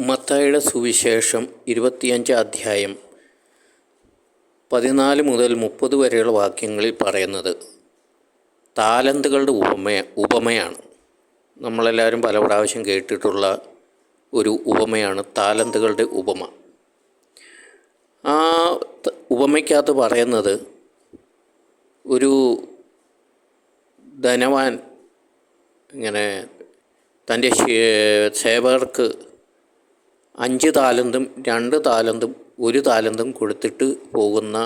മത്തായിയുടെ സുവിശേഷം ഇരുപത്തിയഞ്ച് അധ്യായം പതിനാല് മുതൽ മുപ്പത് വരെയുള്ള വാക്യങ്ങളിൽ പറയുന്നത് താലന്തുകളുടെ ഉപമ ഉപമയാണ്. നമ്മളെല്ലാവരും പല പ്രാവശ്യം കേട്ടിട്ടുള്ള ഒരു ഉപമയാണ് താലന്തുകളുടെ ഉപമ. ആ ഉപമയ്ക്കകത്ത് പറയുന്നത് ഒരു ധനവാൻ ഇങ്ങനെ തന്റെ സേവകർക്ക് അഞ്ച് താലന്തും രണ്ട് താലന്തും ഒരു താലന്തും കൊടുത്തിട്ട് പോകുന്ന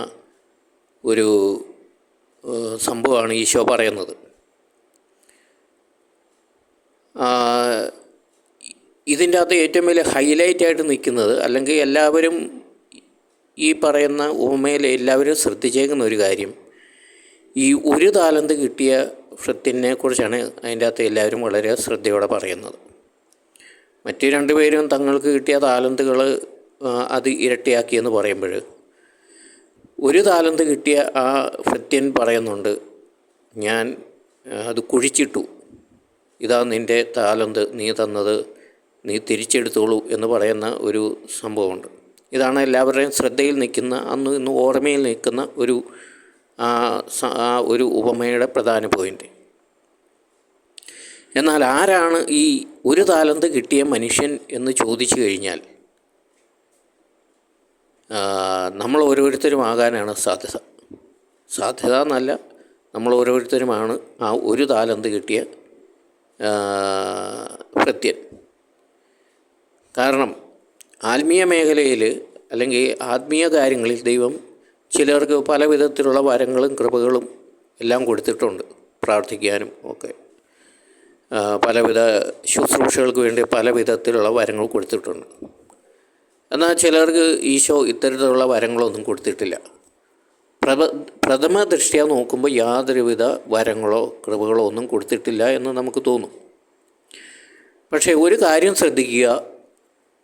ഒരു സംഭവമാണ് ഈശോ പറയുന്നത്. ഇതിന്റെ അകത്ത് ഏറ്റവും വലിയ ഹൈലൈറ്റ് ആയിട്ട് നിൽക്കുന്നത് അല്ലെങ്കിൽ എല്ലാവരും ഈ പറയുന്ന ഉപമയിൽ എല്ലാവരും ശ്രദ്ധിച്ചേക്കുന്ന ഒരു കാര്യം ഈ ഒരു താലന്ത് കിട്ടിയ ഫ്രത്തിനെ കുറിച്ചാണ് അതിന്റെ അകത്ത് എല്ലാവരും വളരെ ശ്രദ്ധയോടെ പറയുന്നത്. മറ്റു രണ്ടുപേരും തങ്ങൾക്ക് കിട്ടിയ താലന്തുകൾ അത് ഇരട്ടിയാക്കിയെന്ന് പറയുമ്പോൾ ഒരു താലന്ത് കിട്ടിയ ആ ഭൃത്യൻ പറയുന്നുണ്ട് ഞാൻ അത് കുഴിച്ചിട്ടു. ഇതാ നിന്റെ താലന്ത് നീ തന്നത് നീ തിരിച്ചെടുത്തോളൂ എന്ന് പറയുന്ന ഒരു സംഭവമുണ്ട്. ഇതാണ് എല്ലാവരുടെയും ശ്രദ്ധയിൽ നിൽക്കുന്ന അന്ന് ഇന്ന് ഓർമ്മയിൽ നിൽക്കുന്ന ഒരു ഒരു ഉപമയുടെ പ്രധാന പോയിന്റ്. എന്നാൽ ആരാണ് ഈ ഒരു താലന്ത് കിട്ടിയ മനുഷ്യൻ എന്ന് ചോദിച്ചു കഴിഞ്ഞാൽ നമ്മൾ ഓരോരുത്തരും ആകാനാണ് സാധ്യത. സാധ്യത എന്നല്ല നമ്മൾ ഓരോരുത്തരുമാണ് ആ ഒരു താലന്ത് കിട്ടിയ ഭൃത്യൻ കാരണം ആത്മീയ മേഖലയിൽ അല്ലെങ്കിൽ ആത്മീയ കാര്യങ്ങളിൽ ദൈവം ചിലർക്ക് പല വിധത്തിലുള്ള വരങ്ങളും കൃപകളും എല്ലാം കൊടുത്തിട്ടുണ്ട് പ്രാർത്ഥിക്കാനും ഒക്കെ. പലവിധ ശുശ്രൂഷകൾക്ക് വേണ്ടി പല വിധത്തിലുള്ള വരങ്ങൾ കൊടുത്തിട്ടുണ്ട്. എന്നാൽ ചിലർക്ക് ഈശോ ഇത്തരത്തിലുള്ള വരങ്ങളൊന്നും കൊടുത്തിട്ടില്ല. പ്രഥ പ്രഥമ ദൃഷ്ടിയ നോക്കുമ്പോൾ യാതൊരുവിധ വരങ്ങളോ കൃപകളോ ഒന്നും കൊടുത്തിട്ടില്ല എന്ന് നമുക്ക് തോന്നും. പക്ഷേ ഒരു കാര്യം ശ്രദ്ധിക്കുക.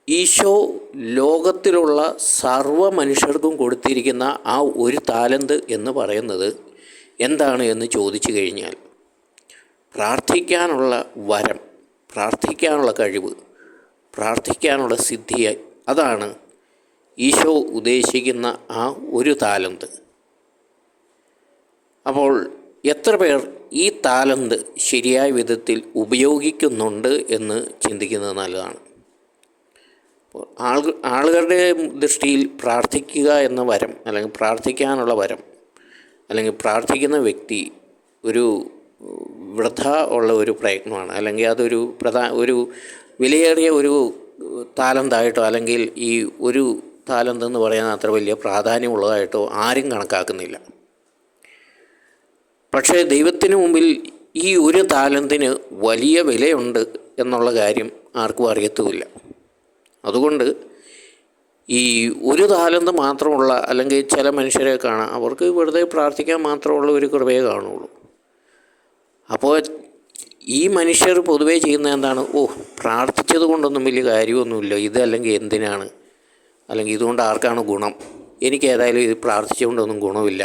ഈശോ ലോകത്തിലുള്ള സർവ മനുഷ്യർക്കും കൊടുത്തിരിക്കുന്ന ആ ഒരു താലന്ത് എന്ന് പറയുന്നത് എന്താണ് എന്ന് ചോദിച്ചു കഴിഞ്ഞാൽ പ്രാർത്ഥിക്കാനുള്ള വരം പ്രാർത്ഥിക്കാനുള്ള കഴിവ് പ്രാർത്ഥിക്കാനുള്ള സിദ്ധി അതാണ് ഈശോ ഉദ്ദേശിക്കുന്ന ആ ഒരു താലന്ത്. അപ്പോൾ എത്ര പേർ ഈ താലന്ത് ശരിയായ വിധത്തിൽ ഉപയോഗിക്കുന്നുണ്ട് എന്ന് ചിന്തിക്കുന്നത് നല്ലതാണ്. ആളുകളുടെ ദൃഷ്ടിയിൽ പ്രാർത്ഥിക്കുക എന്ന വരം അല്ലെങ്കിൽ പ്രാർത്ഥിക്കാനുള്ള വരം അല്ലെങ്കിൽ പ്രാർത്ഥിക്കുന്ന വ്യക്തി ഒരു വൃഥ ഉള്ള ഒരു പ്രയത്നമാണ്. അല്ലെങ്കിൽ അതൊരു പ്രധാ ഒരു വിലയേറിയ ഒരു താലന്തായിട്ടോ അല്ലെങ്കിൽ ഈ ഒരു താലന്ത് എന്ന് അത്ര വലിയ പ്രാധാന്യമുള്ളതായിട്ടോ ആരും കണക്കാക്കുന്നില്ല. പക്ഷേ ദൈവത്തിന് മുമ്പിൽ ഈ ഒരു താലന്തിന് വലിയ വിലയുണ്ട് എന്നുള്ള കാര്യം ആർക്കും അറിയത്തുമില്ല. അതുകൊണ്ട് ഈ ഒരു താലന്ത് മാത്രമുള്ള അല്ലെങ്കിൽ ചില മനുഷ്യരെ കാണാം അവർക്ക് വെറുതെ പ്രാർത്ഥിക്കാൻ മാത്രമുള്ള ഒരു കൃപയെ കാണുള്ളൂ. അപ്പോൾ ഈ മനുഷ്യർ പൊതുവേ ചെയ്യുന്ന എന്താണ്? ഓ പ്രാർത്ഥിച്ചത് കൊണ്ടൊന്നും വലിയ കാര്യമൊന്നുമില്ല. ഇത് അല്ലെങ്കിൽ എന്തിനാണ്? അല്ലെങ്കിൽ ഇതുകൊണ്ട് ആർക്കാണ് ഗുണം? എനിക്ക് ഏതായാലും ഇത് പ്രാർത്ഥിച്ചുകൊണ്ടൊന്നും ഗുണമില്ല.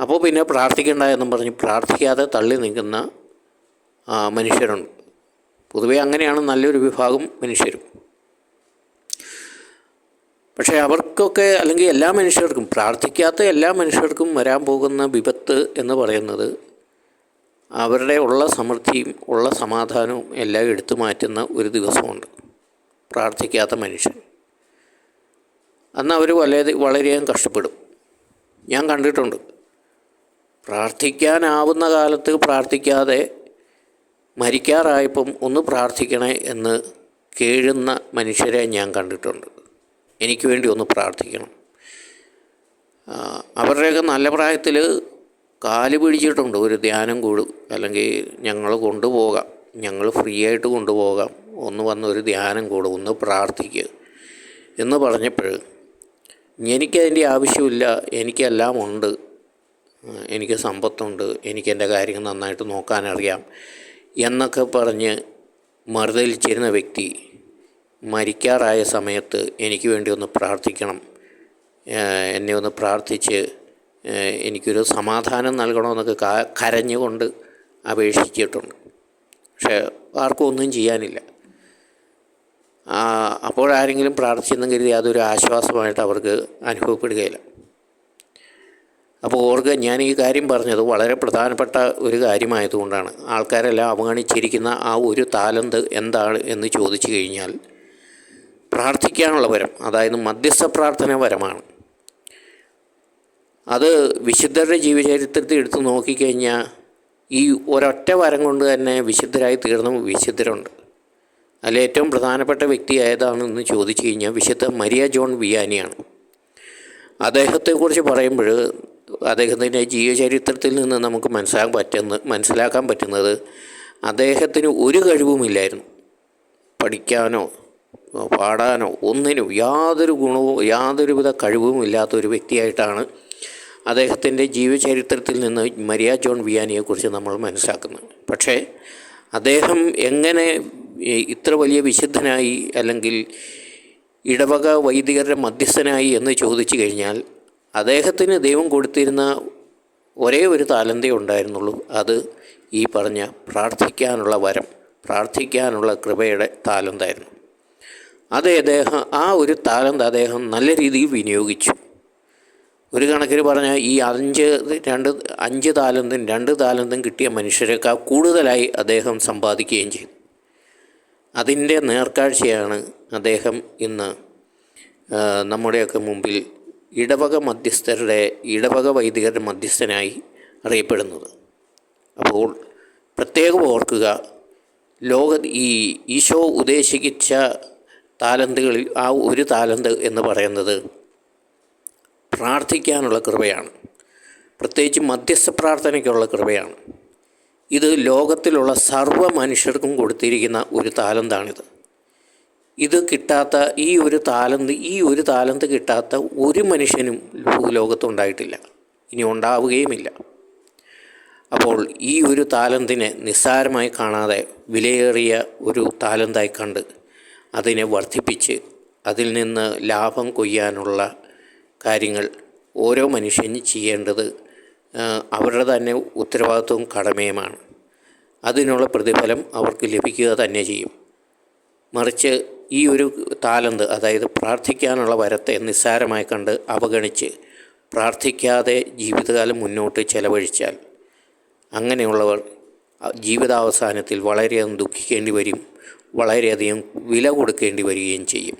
അപ്പോൾ പിന്നെ പ്രാർത്ഥിക്കേണ്ട എന്നും പറഞ്ഞ് പ്രാർത്ഥിക്കാതെ തള്ളി നിൽക്കുന്ന മനുഷ്യരുണ്ട്. പൊതുവേ അങ്ങനെയാണ് നല്ലൊരു വിഭാഗം മനുഷ്യരും. പക്ഷേ അവർക്കൊക്കെ അല്ലെങ്കിൽ എല്ലാ മനുഷ്യർക്കും പ്രാർത്ഥിക്കാത്ത എല്ലാ മനുഷ്യർക്കും വരാൻ പോകുന്ന വിപത്ത് എന്ന് പറയുന്നത് അവരുടെ ഉള്ള സമൃദ്ധിയും ഉള്ള സമാധാനവും എല്ലാം എടുത്തു മാറ്റുന്ന ഒരു ദിവസമുണ്ട്. പ്രാർത്ഥിക്കാത്ത മനുഷ്യൻ. അന്ന് അവർ വളരെ വളരെയധികം കഷ്ടപ്പെടും. ഞാൻ കണ്ടിട്ടുണ്ട്. പ്രാർത്ഥിക്കാനാവുന്ന കാലത്ത് പ്രാർത്ഥിക്കാതെ മരിക്കാറായപ്പം ഒന്ന് പ്രാർത്ഥിക്കണേ എന്ന് കേഴുന്ന മനുഷ്യരെ ഞാൻ കണ്ടിട്ടുണ്ട്. എനിക്ക് വേണ്ടി ഒന്ന് പ്രാർത്ഥിക്കണം. അവരുടെയൊക്കെ നല്ല പ്രായത്തിൽ കാൽ പിടിച്ചിട്ടുണ്ട്. ഒരു ധ്യാനം കൂടും. അല്ലെങ്കിൽ ഞങ്ങൾ കൊണ്ടുപോകാം. ഞങ്ങൾ ഫ്രീ ആയിട്ട് കൊണ്ടുപോകാം. ഒന്ന് വന്ന് ഒരു ധ്യാനം കൂടും. ഒന്ന് പ്രാർത്ഥിക്കുക എന്ന് പറഞ്ഞപ്പോൾ എനിക്കതിന്റെ ആവശ്യമില്ല. എനിക്കെല്ലാം ഉണ്ട്. എനിക്ക് സമ്പത്തുണ്ട്. എനിക്ക് എന്റെ കാര്യങ്ങൾ നന്നായിട്ട് നോക്കാനറിയാം എന്നൊക്കെ പറഞ്ഞ് മറുതലിച്ചിരുന്ന വ്യക്തി മരിക്കാറായ സമയത്ത് എനിക്ക് വേണ്ടി ഒന്ന് പ്രാർത്ഥിക്കണം. എന്നെ ഒന്ന് പ്രാർത്ഥിച്ച് എനിക്കൊരു സമാധാനം നൽകണമെന്നൊക്കെ കരഞ്ഞുകൊണ്ട് അപേക്ഷിച്ചിട്ടുണ്ട്. പക്ഷേ ആർക്കും ഒന്നും ചെയ്യാനില്ല. അപ്പോഴാരെങ്കിലും പ്രാർത്ഥിച്ചെന്നും കരുതി അതൊരു ആശ്വാസമായിട്ട് അവർക്ക് അനുഭവപ്പെടുകയില്ല. അപ്പോൾ ഓർക്കുക ഞാൻ ഈ കാര്യം പറഞ്ഞത് വളരെ പ്രധാനപ്പെട്ട ഒരു കാര്യമായതുകൊണ്ടാണ്. ആൾക്കാരെല്ലാം അവഗണിച്ചിരിക്കുന്ന ആ ഒരു താലന്ത് എന്താണ് എന്ന് ചോദിച്ചു കഴിഞ്ഞാൽ പ്രാർത്ഥിക്കാനുള്ള വരം അതായത് മധ്യസ്ഥ പ്രാർത്ഥന വരമാണ്. അത് വിശുദ്ധരുടെ ജീവചരിത്രത്തിൽ എടുത്തു നോക്കിക്കഴിഞ്ഞാൽ ഈ ഒരൊറ്റ വരം കൊണ്ട് തന്നെ വിശുദ്ധരായി തീർന്ന വിശുദ്ധരുണ്ട്. അതിൽ ഏറ്റവും പ്രധാനപ്പെട്ട വ്യക്തി ഏതാണെന്ന് ചോദിച്ചു കഴിഞ്ഞാൽ വിശുദ്ധ മരിയ ജോൺ വിയാനിയാണ്. അദ്ദേഹത്തെക്കുറിച്ച് പറയുമ്പോൾ അദ്ദേഹത്തിന്റെ ജീവചരിത്രത്തിൽ നിന്ന് നമുക്ക് മനസ്സിലാക്കാൻ പറ്റുന്ന മനസ്സിലാക്കാൻ പറ്റുന്നത് അദ്ദേഹത്തിന് ഒരു കഴിവുമില്ലായിരുന്നു. പഠിക്കാനോ പാടാനോ ഒന്നിനും യാതൊരു ഗുണവും യാതൊരുവിധ കഴിവും ഒരു വ്യക്തിയായിട്ടാണ് അദ്ദേഹത്തിന്റെ ജീവചരിത്രത്തിൽ നിന്ന് മരിയ ജോൺ വിയാനിയെക്കുറിച്ച് നമ്മൾ മനസ്സിലാക്കുന്നത് പക്ഷേ അദ്ദേഹം എങ്ങനെ ഇത്ര വലിയ വിശുദ്ധനായി അല്ലെങ്കിൽ ഇടവക വൈദികരുടെ മധ്യസ്ഥനായി എന്ന് ചോദിച്ചു കഴിഞ്ഞാൽ അദ്ദേഹത്തിന് ദൈവം കൊടുത്തിരുന്ന ഒരേ ഒരു താലന്തേ ഉണ്ടായിരുന്നുള്ളൂ. അത് ഈ പറഞ്ഞ പ്രാർത്ഥിക്കാനുള്ള വരം പ്രാർത്ഥിക്കാനുള്ള കൃപയുടെ താലന്തായിരുന്നു. അത് അദ്ദേഹം ആ ഒരു താലന്ത് അദ്ദേഹം നല്ല രീതിയിൽ വിനിയോഗിച്ചു. ഒരു കണക്കിൽ പറഞ്ഞാൽ ഈ അഞ്ച് രണ്ട് അഞ്ച് താലന്തും രണ്ട് താലന്തും കിട്ടിയ മനുഷ്യരെക്കാൾ കൂടുതലായി അദ്ദേഹം സമ്പാദിക്കുകയും ചെയ്തു. അതിന്റെ നേർക്കാഴ്ചയാണ് അദ്ദേഹം ഇന്ന് നമ്മുടെയൊക്കെ മുമ്പിൽ ഇടവക മധ്യസ്ഥരുടെ ഇടവക വൈദികരുടെ മധ്യസ്ഥനായി അറിയപ്പെടുന്നത്. അപ്പോൾ പ്രത്യേകം ഓർക്കുക ലോക ഈ ഈശോ ഉദ്ദേശിച്ച താലന്തുകളിൽ ആ ഒരു താലന്ത് എന്ന് പറയുന്നത് പ്രാർത്ഥിക്കാനുള്ള കൃപയാണ്. പ്രത്യേകിച്ച് മധ്യസ്ഥ പ്രാർത്ഥനയ്ക്കുള്ള കൃപയാണ്. ഇത് ലോകത്തിലുള്ള സർവ മനുഷ്യർക്കും കൊടുത്തിരിക്കുന്ന ഒരു താലന്താണിത്. ഇത് കിട്ടാത്ത ഈ ഒരു താലന്ത് ഈ ഒരു താലന്ത് കിട്ടാത്ത ഒരു മനുഷ്യനും ഭൂലോകത്തുണ്ടായിട്ടില്ല ഇനി ഉണ്ടാവുകയുമില്ല. അപ്പോൾ ഈ ഒരു താലന്തിനെ നിസ്സാരമായി കാണാതെ വിലയേറിയ ഒരു താലന്തായി കണ്ട് അതിനെ വർദ്ധിപ്പിച്ച് അതിൽ നിന്ന് ലാഭം കൊയ്യാനുള്ള കാര്യങ്ങൾ ഓരോ മനുഷ്യനും ചെയ്യേണ്ടത് അവരുടെ തന്നെ ഉത്തരവാദിത്വവും കടമയുമാണ്. അതിനുള്ള പ്രതിഫലം അവർക്ക് ലഭിക്കുക തന്നെ ചെയ്യും. മറിച്ച് ഈ ഒരു താലന്ത് അതായത് പ്രാർത്ഥിക്കാനുള്ള വരത്തെ നിസ്സാരമായി കണ്ട് അവഗണിച്ച് പ്രാർത്ഥിക്കാതെ ജീവിതകാലം മുന്നോട്ട് ചെലവഴിച്ചാൽ അങ്ങനെയുള്ളവർ ജീവിതാവസാനത്തിൽ വളരെയധികം ദുഃഖിക്കേണ്ടി വരും വളരെയധികം വില കൊടുക്കേണ്ടി വരികയും ചെയ്യും.